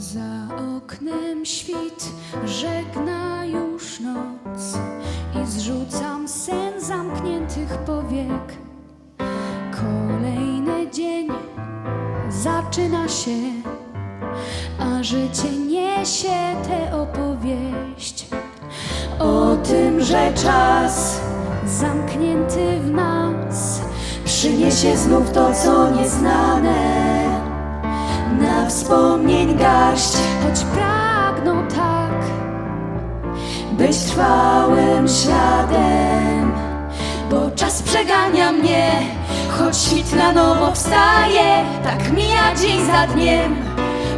Za oknem świt żegna już noc i zrzucam sen zamkniętych powiek. Kolejny dzień zaczyna się, a życie niesie tę opowieść o tym, że czas zamknięty w nas przyniesie znów to, co nieznane. Na wspomnień garść, choć pragną tak być trwałym śladem, bo czas przegania mnie, choć świt na nowo wstaje, tak mija dzień za dniem.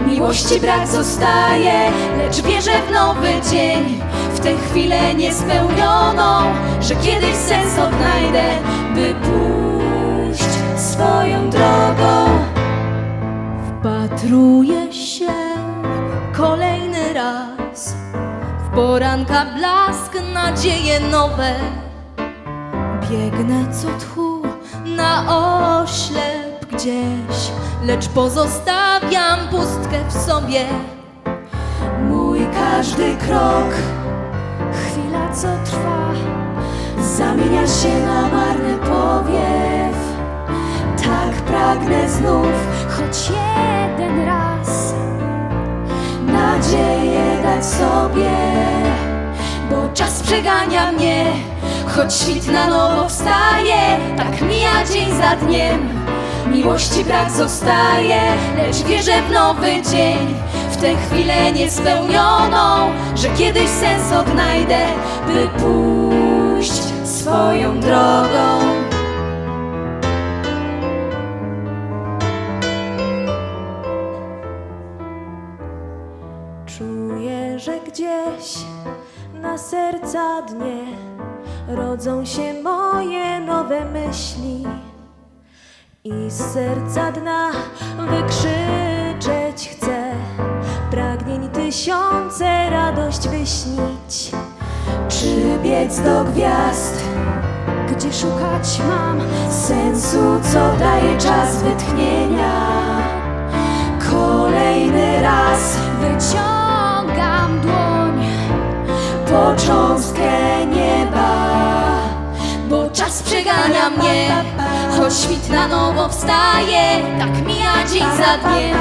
Miłości brak zostaje, lecz wierzę w nowy dzień, w tę chwilę niespełnioną, że kiedyś sens odnajdę, Wpatruję się kolejny raz w poranka blask, nadzieje nowe. Biegnę co tchu na oślep gdzieś, lecz pozostawiam pustkę w sobie. Mój każdy krok, chwila co trwa, zamienia się na marny powiew. Tak pragnę znów, choć jeden raz, nadzieję dać sobie, bo czas przegania mnie, choć świt na nowo wstaje. Tak mija dzień za dniem. Miłości brak zostaje, lecz wierzę w nowy dzień, w tę chwilę niespełnioną, że kiedyś sens odnajdę, by pójść swoją drogą. Czuję, że gdzieś na serca dnie rodzą się moje nowe myśli. I z serca dna wykrzyczeć chcę pragnień tysiące radość wyśnić. Czy biec do gwiazd, gdzie szukać mam sensu, co daje czas wytchnienia? Po cząstkę nieba, bo czas przegania mnie, choć świt na nowo wstaje, tak mija dzień za dniem.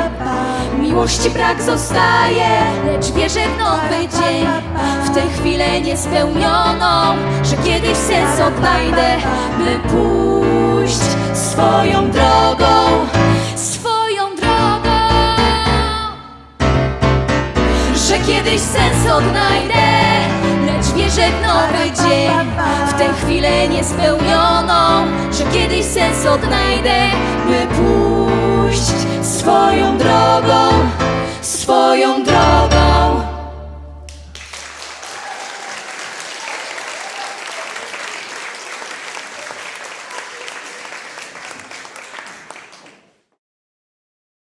Miłości brak zostaje, lecz wierzę w nowy dzień, w tę chwilę niespełnioną, że kiedyś sens odnajdę, by pójść swoją drogą, kiedyś sens odnajdę, lecz wierzę w nowy dzień, w tę chwilę niespełnioną, że kiedyś sens odnajdę, by pójść swoją drogą.